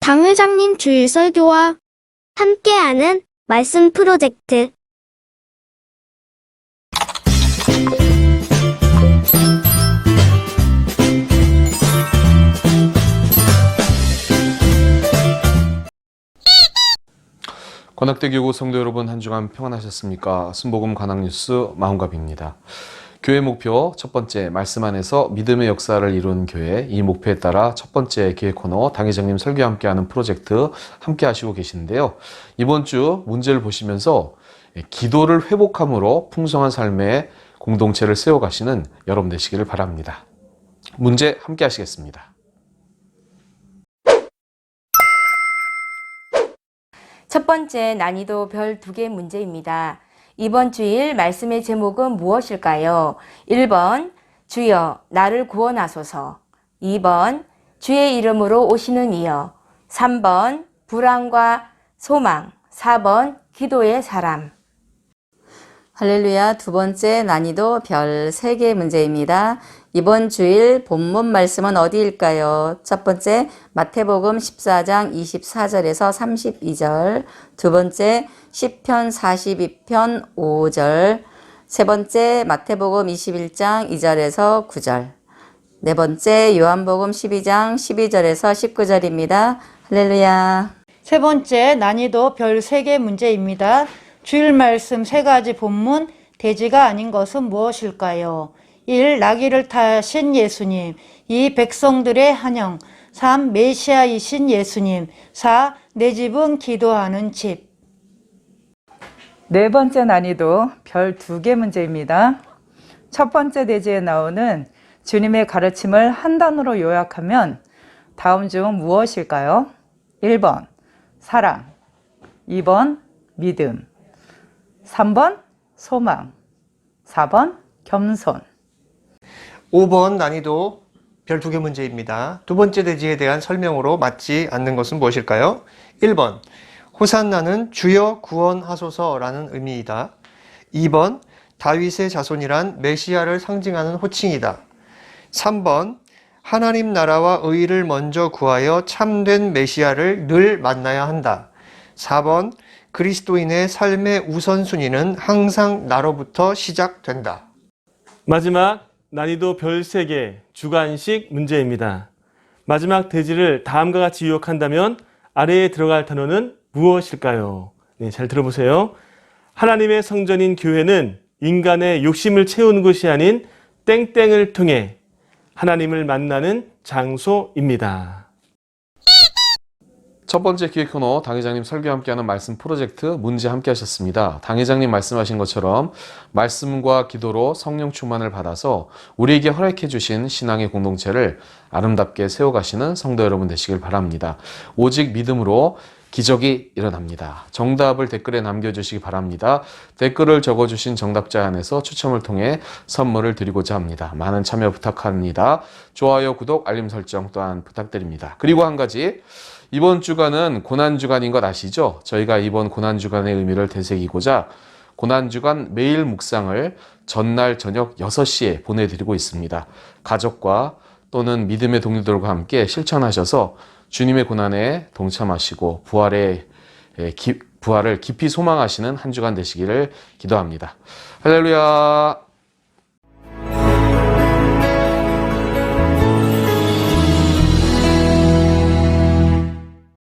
당 회장님 주일 설교와 함께하는 말씀 프로젝트 관악대 교구 성도 여러분 한 주간 평안하셨습니까? 순복음 관악 뉴스 마음갑입니다. 교회 목표 첫 번째 말씀 안에서 믿음의 역사를 이룬 교회 이 목표에 따라 첫 번째 기획 코너 당회장님 설교 함께하는 프로젝트 함께 하시고 계시는데요. 이번 주 문제를 보시면서 기도를 회복함으로 풍성한 삶의 공동체를 세워가시는 여러분 되시기를 바랍니다. 문제 함께 하시겠습니다. 첫 번째 난이도 별 두 개 문제입니다. 이번 주일 말씀의 제목은 무엇일까요? 1번 주여 나를 구원하소서. 2번 주의 이름으로 오시는 이여. 3번 불안과 소망. 4번 기도의 사람. 할렐루야. 두 번째 난이도 별 3개 문제입니다. 이번 주일 본문 말씀은 어디일까요? 첫 번째 마태복음 14장 24절에서 32절, 두 번째 시편 42편 5절, 세 번째 마태복음 21장 2절에서 9절, 네 번째 요한복음 12장 12절에서 19절입니다. 할렐루야. 세 번째 난이도 별 3개 문제입니다. 주일 말씀 세 가지 본문 돼지가 아닌 것은 무엇일까요? 1. 나귀를 타신 예수님 2. 백성들의 한영 3. 메시아이신 예수님 4. 내 집은 기도하는 집 네 번째 난이도 별 두 개 문제입니다. 첫 번째 대지에 나오는 주님의 가르침을 한 단어로 요약하면 다음 중 무엇일까요? 1번 사랑, 2번 믿음, 3번 소망, 4번 겸손. 5번 난이도 별 두 개 문제입니다. 두 번째 대지에 대한 설명으로 맞지 않는 것은 무엇일까요? 1번 호산나는 주여 구원하소서라는 의미이다. 2번 다윗의 자손이란 메시아를 상징하는 호칭이다. 3번 하나님 나라와 의를 먼저 구하여 참된 메시아를 늘 만나야 한다. 4번 그리스도인의 삶의 우선순위는 항상 나로부터 시작된다. 마지막 난이도 별 3개 주관식 문제입니다. 마지막 대지를 다음과 같이 유혹한다면 아래에 들어갈 단어는 무엇일까요? 네, 잘 들어보세요. 하나님의 성전인 교회는 인간의 욕심을 채우는 것이 아닌 땡땡을 통해 하나님을 만나는 장소입니다. 첫 번째 기획 코너 당회장님 설교 함께하는 말씀 프로젝트 문제 함께 하셨습니다. 당회장님 말씀하신 것처럼 말씀과 기도로 성령 충만을 받아서 우리에게 허락해 주신 신앙의 공동체를 아름답게 세워가시는 성도 여러분 되시길 바랍니다. 오직 믿음으로 기적이 일어납니다. 정답을 댓글에 남겨주시기 바랍니다. 댓글을 적어주신 정답자 안에서 추첨을 통해 선물을 드리고자 합니다. 많은 참여 부탁합니다. 좋아요, 구독, 알림 설정 또한 부탁드립니다. 그리고 한 가지 이번 주간은 고난주간인 것 아시죠? 저희가 이번 고난주간의 의미를 되새기고자 고난주간 매일 묵상을 전날 저녁 6시에 보내드리고 있습니다. 가족과 또는 믿음의 동료들과 함께 실천하셔서 주님의 고난에 동참하시고 부활의 부활을 깊이 소망하시는 한 주간 되시기를 기도합니다. 할렐루야!